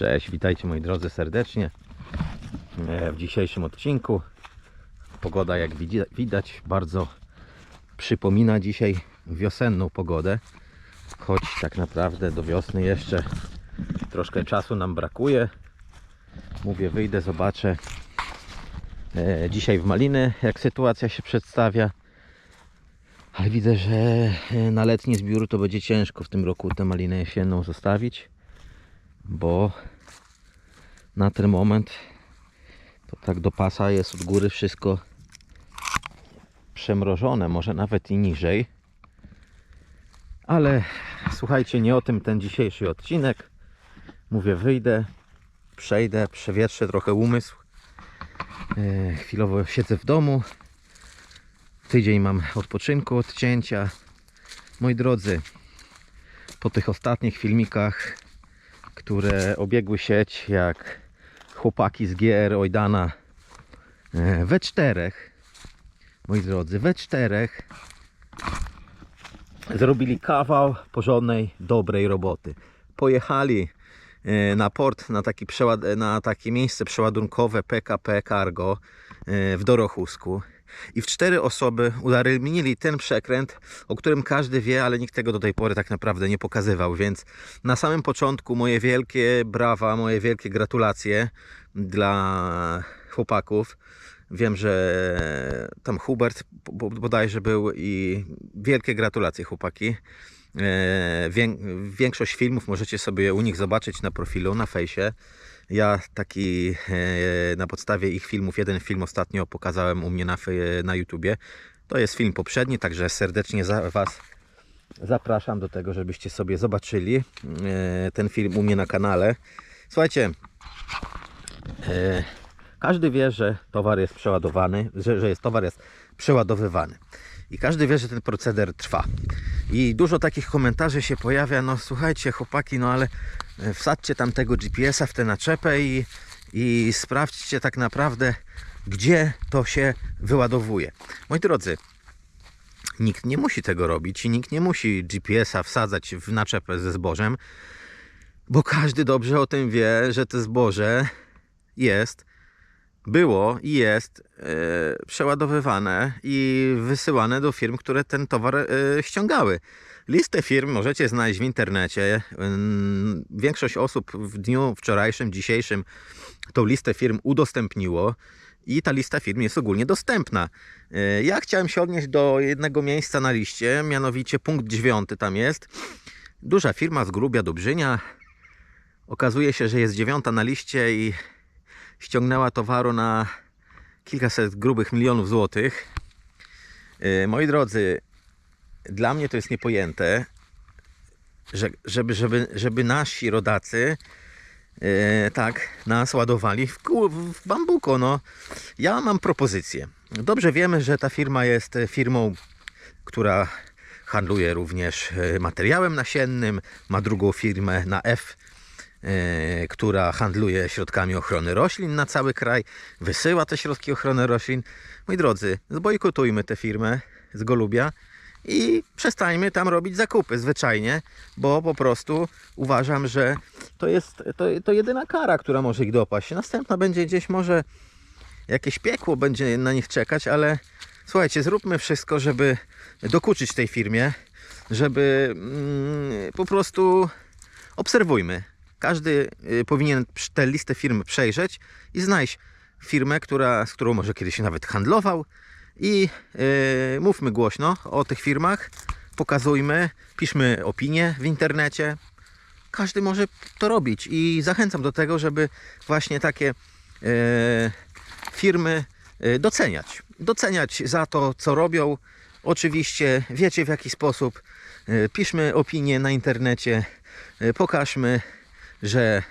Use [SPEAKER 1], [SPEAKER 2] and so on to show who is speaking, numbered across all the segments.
[SPEAKER 1] Cześć, witajcie moi drodzy serdecznie E, w dzisiejszym odcinku. Pogoda jak widać bardzo przypomina dzisiaj wiosenną pogodę, choć tak naprawdę do wiosny jeszcze troszkę czasu nam brakuje. Mówię, wyjdę, zobaczę e, dzisiaj w Maliny jak sytuacja się przedstawia. Ale widzę, że e, na letni zbiór to będzie ciężko w tym roku tę malinę jesienną zostawić, bo na ten moment to tak do pasa jest od góry wszystko przemrożone, może nawet i niżej. Ale słuchajcie, nie o tym ten dzisiejszy odcinek. Mówię, wyjdę, przejdę, przewietrzę trochę umysł. E, chwilowo siedzę w domu. Tydzień mam odpoczynku, odcięcia. Moi drodzy, po tych ostatnich filmikach, które obiegły sieć, jak chłopaki z GR Ojdana e, we czterech, moi drodzy, we czterech zrobili kawał porządnej, dobrej roboty. Pojechali e, na port, na, taki na takie miejsce przeładunkowe PKP Cargo e, w Dorochusku. I w cztery osoby udaremnili ten przekręt, o którym każdy wie, ale nikt tego do tej pory tak naprawdę nie pokazywał. Więc na samym początku moje wielkie brawa, moje wielkie gratulacje dla chłopaków. Wiem, że tam Hubert bo- bodajże był i wielkie gratulacje chłopaki. E, wię- Większość filmów możecie sobie u nich zobaczyć na profilu, na fejsie. Ja taki e, na podstawie ich filmów, jeden film ostatnio pokazałem u mnie na, fe- na YouTubie. To jest film poprzedni, także serdecznie za Was zapraszam do tego, żebyście sobie zobaczyli e, ten film u mnie na kanale. Słuchajcie, e, każdy wie, że towar jest przeładowany, że, że jest, towar jest przeładowywany. I każdy wie, że ten proceder trwa. I dużo takich komentarzy się pojawia, no słuchajcie chłopaki, no ale e, wsadźcie tam tego GPS-a w tę naczepę i, i sprawdźcie tak naprawdę, gdzie to się wyładowuje. Moi drodzy, nikt nie musi tego robić i nikt nie musi GPS-a wsadzać w naczepę ze zbożem, bo każdy dobrze o tym wie, że to zboże jest, było i jest e, przeładowywane i wysyłane do firm, które ten towar e, ściągały. Listę firm możecie znaleźć w internecie. Większość osób w dniu wczorajszym, dzisiejszym tą listę firm udostępniło i ta lista firm jest ogólnie dostępna. E, Ja chciałem się odnieść do jednego miejsca na liście, mianowicie punkt dziewiąty tam jest. Duża firma z Grubia Dobrzynia. Okazuje się, że jest dziewiąta na liście i ściągnęła towaru na kilkaset grubych milionów złotych. E, Moi drodzy, dla mnie to jest niepojęte, że, żeby, żeby, żeby nasi rodacy e, tak nas ładowali w, w bambuko. No. Ja mam propozycję. Dobrze wiemy, że ta firma jest firmą, która handluje również e, materiałem nasiennym, ma drugą firmę na F, która handluje środkami ochrony roślin na cały kraj, wysyła te środki ochrony roślin. Moi drodzy, zbojkotujmy tę firmę z Golubia i przestańmy tam robić zakupy zwyczajnie, bo po prostu uważam, że to jest to, to jedyna kara, która może ich dopaść. Następna będzie gdzieś może jakieś piekło będzie na nich czekać, ale słuchajcie, zróbmy wszystko, żeby dokuczyć tej firmie, żeby mm, po prostu obserwujmy. Każdy y, powinien tę listę firm przejrzeć i znaleźć firmę, która, z którą może kiedyś nawet handlował i y, mówmy głośno o tych firmach, pokazujmy, piszmy opinie w internecie. Każdy może to robić i zachęcam do tego, żeby właśnie takie e, firmy e, doceniać. Doceniać za to, co robią. Oczywiście wiecie w jaki sposób. E, Piszmy opinie na internecie. Pokażmy, że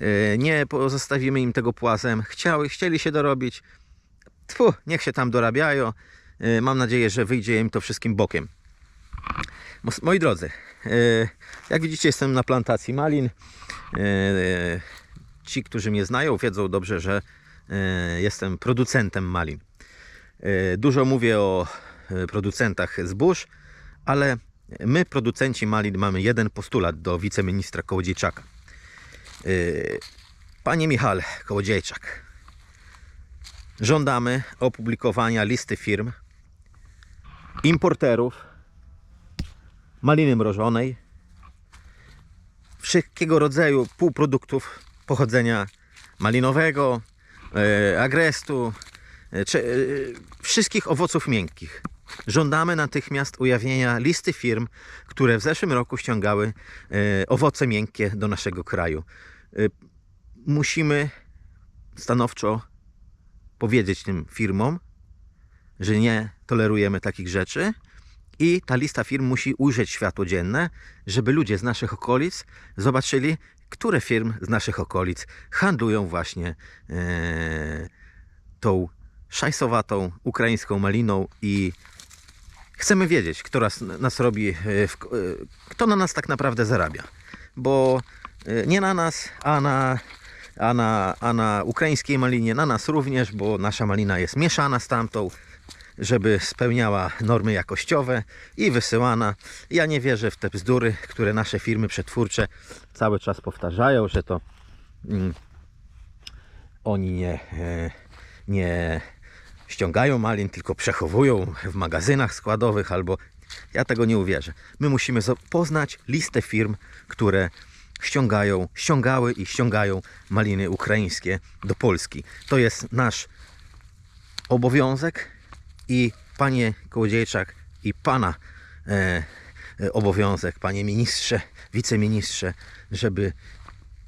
[SPEAKER 1] e, nie pozostawimy im tego płazem. Chciały, chcieli się dorobić. Tfu, niech się tam dorabiają. E, Mam nadzieję, że wyjdzie im to wszystkim bokiem. Moi drodzy, e, jak widzicie, jestem na plantacji malin. Ci, którzy mnie znają, wiedzą dobrze, że jestem producentem malin. Dużo mówię o producentach zbóż, ale my, producenci malin, mamy jeden postulat do wiceministra Kołodziejczaka. Yy, Panie Michale Kołodziejczak, żądamy opublikowania listy firm importerów maliny mrożonej, wszelkiego rodzaju półproduktów pochodzenia malinowego, e, agrestu, czy, e, wszystkich owoców miękkich. Żądamy natychmiast ujawnienia listy firm, które w zeszłym roku ściągały e, owoce miękkie do naszego kraju. E, musimy stanowczo powiedzieć tym firmom, że nie tolerujemy takich rzeczy i ta lista firm musi ujrzeć światło dzienne, żeby ludzie z naszych okolic zobaczyli, które firm z naszych okolic handlują właśnie e, tą szajsowatą ukraińską maliną i chcemy wiedzieć, kto nas, robi, e, e, kto na nas tak naprawdę zarabia. Bo e, nie na nas, a na, a, na, a na ukraińskiej malinie, na nas również, bo nasza malina jest mieszana z tamtą, żeby spełniała normy jakościowe i wysyłana. Ja nie wierzę w te bzdury, które nasze firmy przetwórcze cały czas powtarzają, że to mm, oni nie, nie ściągają malin, tylko przechowują w magazynach składowych albo ja tego nie uwierzę. My musimy poznać listę firm, które ściągają, ściągały i ściągają maliny ukraińskie do Polski. To jest nasz obowiązek i panie Kołodziejczak i pana e, e, obowiązek, panie ministrze, wiceministrze, żeby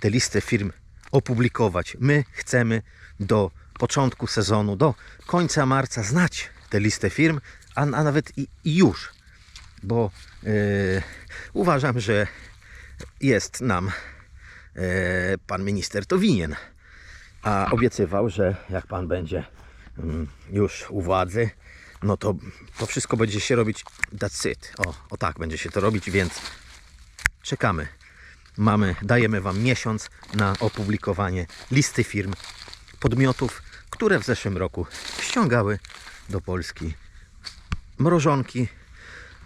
[SPEAKER 1] te listy firm opublikować. My chcemy do początku sezonu, do końca marca znać tę listę firm, a, a nawet i, i już, bo e, uważam, że jest nam e, pan minister to winien. A obiecywał, że jak pan będzie mm, już u władzy, no to to wszystko będzie się robić that's it. O, o tak będzie się to robić, więc czekamy. Mamy, dajemy wam miesiąc na opublikowanie listy firm, podmiotów, które w zeszłym roku ściągały do Polski mrożonki,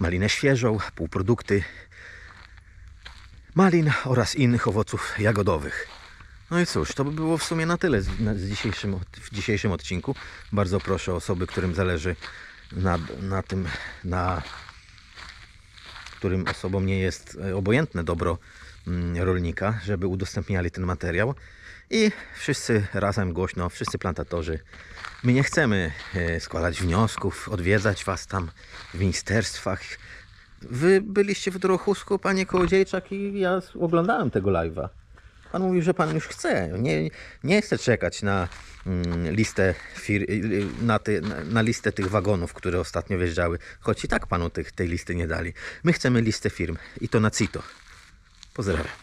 [SPEAKER 1] malinę świeżą, półprodukty malin oraz innych owoców jagodowych. No i cóż, to by było w sumie na tyle z, dzisiejszym, w dzisiejszym odcinku. Bardzo proszę osoby, którym zależy na, na tym, na którym osobom nie jest e, obojętne dobro rolnika, żeby udostępniali ten materiał. I wszyscy razem głośno, wszyscy plantatorzy. My nie chcemy e, składać wniosków, odwiedzać was tam w ministerstwach. Wy byliście w Drochusku, panie Kołodziejczak, i ja oglądałem tego live'a. Pan mówił, że pan już chce. Nie, nie chce czekać na mm, listę fir, y, na, ty, na listę tych wagonów, które ostatnio wjeżdżały. Choć i tak panu tych, tej listy nie dali. My chcemy listę firm i to na CITO. Pozdrawiam.